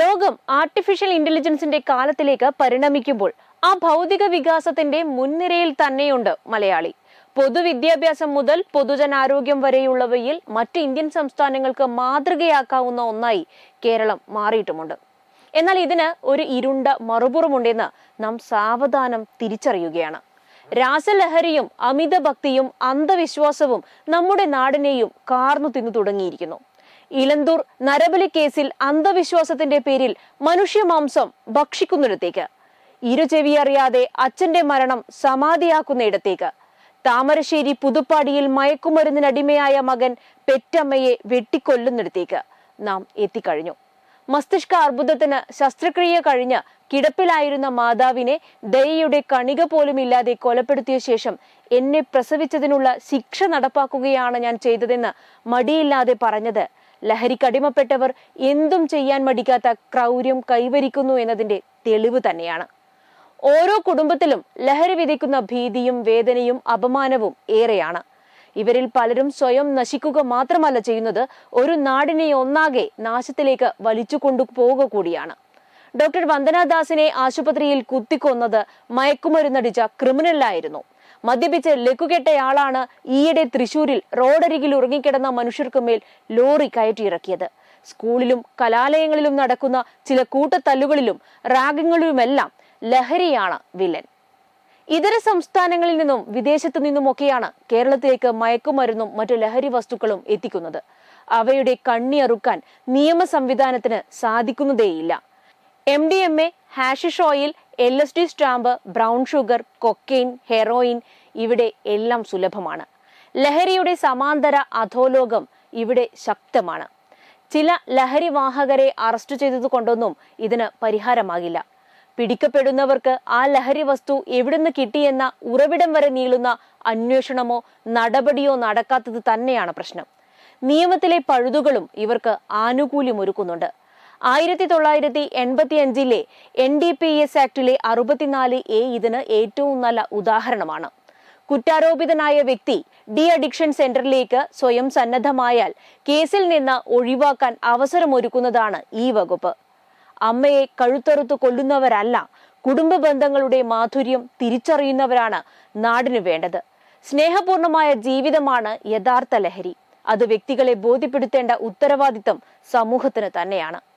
ലോകം ആർട്ടിഫിഷ്യൽ ഇന്റലിജൻസിന്റെ കാലത്തിലേക്ക് പരിണമിക്കുമ്പോൾ ആ ഭൗതിക വികാസത്തിന്റെ മുൻനിരയിൽ തന്നെയുണ്ട് മലയാളി. പൊതുവിദ്യാഭ്യാസം മുതൽ പൊതുജനാരോഗ്യം വരെയുള്ളവയിൽ മറ്റ് ഇന്ത്യൻ സംസ്ഥാനങ്ങൾക്ക് മാതൃകയാക്കാവുന്ന ഒന്നായി കേരളം മാറിയിട്ടുമുണ്ട്. എന്നാൽ ഇതിന് ഒരു ഇരുണ്ട മറുപുറമുണ്ടെന്ന് നാം സാവധാനം തിരിച്ചറിയുകയാണ്. രാസലഹരിയും അമിത ഭക്തിയും അന്ധവിശ്വാസവും നമ്മുടെ നാടിനെയും കാർന്നു തിന്നു തുടങ്ങിയിരിക്കുന്നു. ഇലന്തൂർ നരബലി കേസിൽ അന്ധവിശ്വാസത്തിന്റെ പേരിൽ മനുഷ്യമാംസം ഭക്ഷിക്കുന്നിടത്തേക്ക്. ഇരുചെവി അറിയാതെ അച്ഛന്റെ മരണം സമാധിയാക്കുന്നയിടത്തേക്ക്. താമരശ്ശേരി പുതുപ്പാടിയിൽ മയക്കുമരുന്നിനടിമയായ മകൻ പെറ്റമ്മയെ വെട്ടിക്കൊല്ലുന്നിടത്തേക്ക് നാം എത്തിക്കഴിഞ്ഞു. മസ്തിഷ്ക അർബുദത്തിന് ശസ്ത്രക്രിയ കഴിഞ്ഞ് കിടപ്പിലായിരുന്ന മാതാവിനെ ദയയുടെ കണിക പോലും ഇല്ലാതെ കൊലപ്പെടുത്തിയ ശേഷം എന്നെ പ്രസവിച്ചതിനുള്ള ശിക്ഷ നടപ്പാക്കുകയാണ് ഞാൻ ചെയ്തതെന്ന് മടിയില്ലാതെ പറഞ്ഞത് ലഹരിക്കടിമപ്പെട്ടവർ എന്തും ചെയ്യാൻ മടിക്കാത്ത ക്രൗര്യം കൈവരിക്കുന്നു എന്നതിന്റെ തെളിവ് തന്നെയാണ്. ഓരോ കുടുംബത്തിലും ലഹരി വിധിക്കുന്ന ഭീതിയും വേദനയും അപമാനവും ഏറെയാണ്. ഇവരിൽ പലരും സ്വയം നശിക്കുക മാത്രമല്ല ചെയ്യുന്നത് ഒരു നാടിനെ ഒന്നാകെ നാശത്തിലേക്ക് വലിച്ചു കൊണ്ടുപോവുക കൂടിയാണ്. ഡോക്ടർ വന്ദനാദാസിനെ ആശുപത്രിയിൽ കുത്തിക്കൊന്നത് മയക്കുമരുന്നടിച്ച ക്രിമിനലായിരുന്നു. മദ്യപിച്ച് ലക്കുകെട്ടയാളാണ് ഈയിടെ തൃശൂരിൽ റോഡരികിൽ ഉറങ്ങിക്കിടന്ന മനുഷ്യർക്ക് മേൽ ലോറി കയറ്റിയിറക്കിയത്. സ്കൂളിലും കലാലയങ്ങളിലും നടക്കുന്ന ചില കൂട്ടത്തല്ലുകളിലും റാഗിങ്ങളിലുമെല്ലാം ലഹരിയാണ് വില്ലൻ. ഇതര സംസ്ഥാനങ്ങളിൽ നിന്നും വിദേശത്തു നിന്നുമൊക്കെയാണ് കേരളത്തിലേക്ക് മയക്കുമരുന്നും മറ്റു ലഹരി വസ്തുക്കളും എത്തിക്കുന്നത്. അവയുടെ കണ്ണിയറുക്കാൻ നിയമ സംവിധാനത്തിന് സാധിക്കുന്നതേയില്ല. M D M A hashish oil L S D stamp brown sugar cocaine heroin ഇവിടെ എല്ലാം സുലഭമാണ്. ലഹരിയുടെ സമാന്തര അധോലോകം ഇവിടെ ശക്തമാണ്. ചില ലഹരി വാഹകരെ അറസ്റ്റ് ചെയ്തതുകൊണ്ടൊന്നും ഇതിന് പരിഹാരമാകില്ല. പിടിക്കപ്പെടുന്നവർക്ക് ആ ലഹരി വസ്തു എവിടുന്ന് കിട്ടിയെന്ന ഉറവിടം വരെ നീളുന്ന അന്വേഷണമോ നടപടിയോ നടക്കാത്തത് തന്നെയാണ് പ്രശ്നം. നിയമത്തിലെ പഴുതുകളും ഇവർക്ക് ആനുകൂല്യം ഒരുക്കുന്നുണ്ട്. ആയിരത്തി തൊള്ളായിരത്തി എൺപത്തി അഞ്ചിലെ എൻ ഡി പി എസ് ആക്ടിലെ അറുപത്തിനാല് എ ഇതിന് ഏറ്റവും നല്ല ഉദാഹരണമാണ്. കുറ്റാരോപിതനായ വ്യക്തി ഡി അഡിക്ഷൻ സെന്ററിലേക്ക് സ്വയം സന്നദ്ധമായാൽ കേസിൽ നിന്ന് ഒഴിവാക്കാൻ അവസരമൊരുക്കുന്നതാണ് ഈ വകുപ്പ്. അമ്മയെ കഴുത്തറുത്ത് കൊല്ലുന്നവരല്ല കുടുംബ ബന്ധങ്ങളുടെ മാധുര്യം തിരിച്ചറിയുന്നവരാണ് നാടിനു വേണ്ടത്. സ്നേഹപൂർണമായ ജീവിതമാണ് യഥാർത്ഥ ലഹരി. അത് വ്യക്തികളെ ബോധ്യപ്പെടുത്തേണ്ട ഉത്തരവാദിത്തം സമൂഹത്തിന് തന്നെയാണ്.